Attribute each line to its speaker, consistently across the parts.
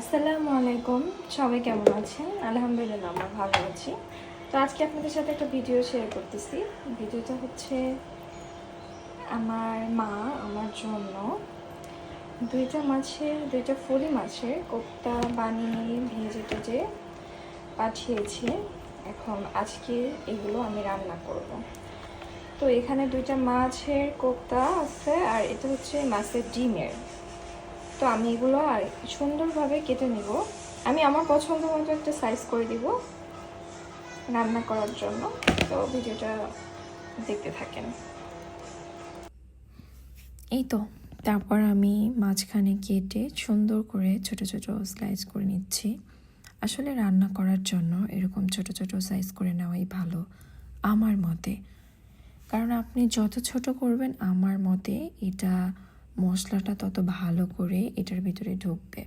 Speaker 1: আসসালামু আলাইকুম। সবাই কেমন আছেন? আলহামদুলিল্লাহ, আমরা ভালো আছি। তো আজকে আপনাদের সাথে একটা ভিডিও শেয়ার করতেছি। ভিডিওটা হচ্ছে আমার মা, আমার জন্য। দুইটা মাছের, দুইটা ফুলি মাছের কোপ্তা বানিয়ে ভেজে টেজে পাঠিয়েছে, এখন আজকে এগুলো আমি রান্না করব। তো এখানে দুইটা মাছের কোপ্তা আছে, আর এটা হচ্ছে মাছের ডিমের। তো আমি এগুলো আর সুন্দরভাবে কেটে নিব। আমি আমার পছন্দ মতো একটা সাইজ করে দিব রান্না করার জন্য। তো ভিডিওটা দেখতে থাকেন।
Speaker 2: এই তো, তারপর আমি মাঝখানে কেটে সুন্দর করে ছোট ছোট স্লাইস করে নিচ্ছি। আসলে রান্না করার জন্য এরকম ছোট ছোট সাইজ করে নেওয়াই ভালো আমার মতে। কারণ আপনি যত ছোট করবেন, আমার মতে এটা মশলাটা তত ভালো করে এটার ভিতরে ঢুকবে।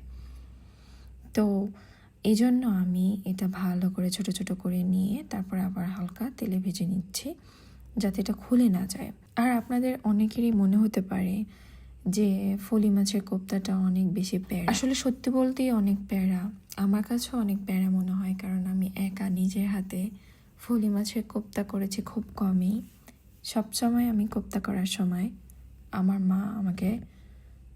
Speaker 2: তো এই জন্য আমি এটা ভালো করে ছোট ছোট করে নিয়ে তারপর আবার হালকা তেলে ভেজে নিচ্ছি যাতে এটা খুলে না যায়। আর আপনাদের অনেকেরই মনে হতে পারে যে ফলি মাছের কোপ্তাটা অনেক বেশি প্যারা। আসলে সত্যি বলতেই অনেক প্যারা। আমার কাছেও অনেক প্যারা মনে হয় কারণ আমি একা নিজের হাতে ফলি মাছের কোপ্তা করেছি খুব কমই। সবসময় আমি কোপ্তা করার সময় আমার মা আমাকে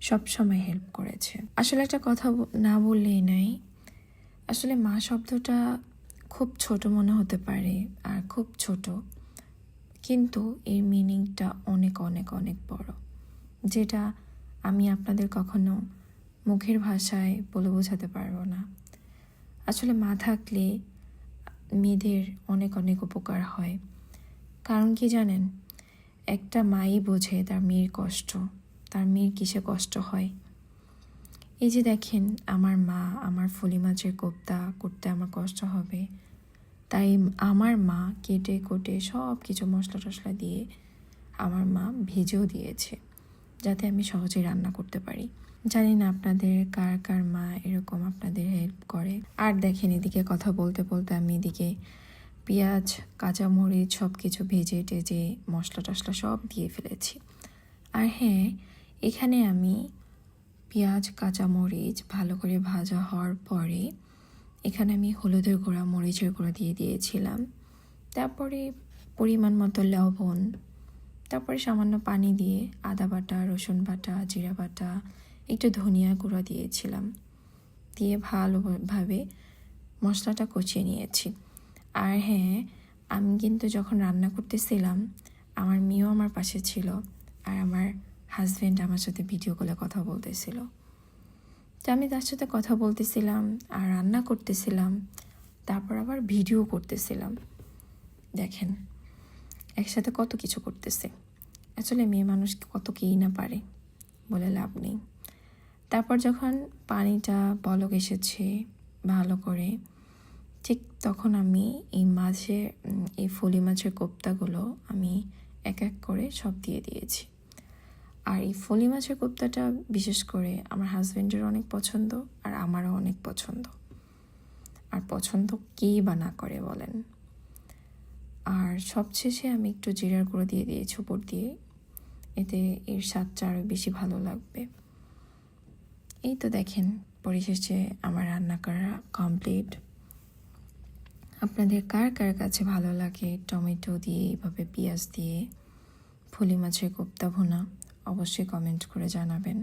Speaker 2: সব সময় হেল্প করেছে। আসলে একটা কথা না বললেই নাই। আসলে মা শব্দটা খুব ছোট মনে হতে পারে আর খুব ছোট। কিন্তু এর মিনিংটা অনেক অনেক অনেক বড়। যেটা আমি আপনাদের কখনো মুখের ভাষায় বলে বোঝাতে পারব না। আসলে মা থাকলে মেয়েদের অনেক অনেক উপকার হয়। কারণ কি জানেন? একটা মাই বোঝে তার মেয়ের কষ্ট, তার মেয়ের কিসে কষ্ট হয়। এই যে দেখেন, আমার মা, আমার ফলি মাছের কোপ্তা, করতে আমার কষ্ট হবে। তাই আমার মা কেটে কোটে সব কিছু মশলা টশলা দিয়ে আমার মা ভেজেও দিয়েছে, যাতে আমি সহজে রান্না করতে পারি। জানি না আপনাদের কার কার মা এরকম আপনাদের হেল্প করে। আর দেখেন এদিকে কথা বলতে বলতে আমি এদিকে পেঁয়াজ, কাঁচামরিচ সব কিছু ভেজে টেজে মশলা টশলা সব দিয়ে ফেলেছি। আর হ্যাঁ এখানে আমি পেঁয়াজ, কাঁচামরিচ ভালো করে ভাজা হওয়ার পরে এখানে আমি হলুদের গুঁড়া, মরিচের গুঁড়া দিয়ে দিয়েছিলাম। তারপরে পরিমাণ মতো লবণ, তারপরে সামান্য পানি দিয়ে আদা বাটা, রসুন বাটা, জিরা বাটা, একটু ধনিয়া গুঁড়া দিয়েছিলাম। দিয়ে ভালোভাবে মশলাটা কষিয়ে নিয়েছি। আর হ্যাঁ আমি কিন্তু যখন রান্না করতেছিলাম, আমার মেয়েও আমার পাশে ছিল আর আমার হাজব্যান্ড আমার সাথে ভিডিও কলে কথা বলতেছিল। তো আমি তার সাথে কথা বলতেছিলাম আর রান্না করতেছিলাম, তারপর আবার ভিডিও করতেছিলাম। দেখেন, একসাথে কত কিছু করতেছে। আসলে মেয়ে মানুষ কত কী না পারে বলে লাভ নেই। তারপর যখন পানিটা বলক এসেছে ভালো করে ঠিক তখন আমি এই উম, এই ফলি মাছের কোপ্তাগুলো আমি এক এক করে সব দিয়ে দিয়েছি। আর এই ফলি মাছের কোপ্তাটা বিশেষ করে আমার হাজব্যান্ডের অনেক পছন্দ আর আমারও অনেক পছন্দ। আর পছন্দ কেই বা না করে বলেন। আর সবশেষে আমি একটু জিরার গুঁড়ো দিয়ে দিয়েছি উপর দিয়ে। এতে এর স্বাদটা আরও বেশি ভালো লাগবে। এই তো দেখেন পরিশেষে আমার রান্না করা কমপ্লিট আপনাদের কার কার কাছে ভালো লাগে? টমেটো দিয়ে, এভাবে পেঁয়াজ দিয়ে, ফুলি মাছের কোপ্তা ভোনা, অবশ্যই কমেন্ট করে জানাবেন।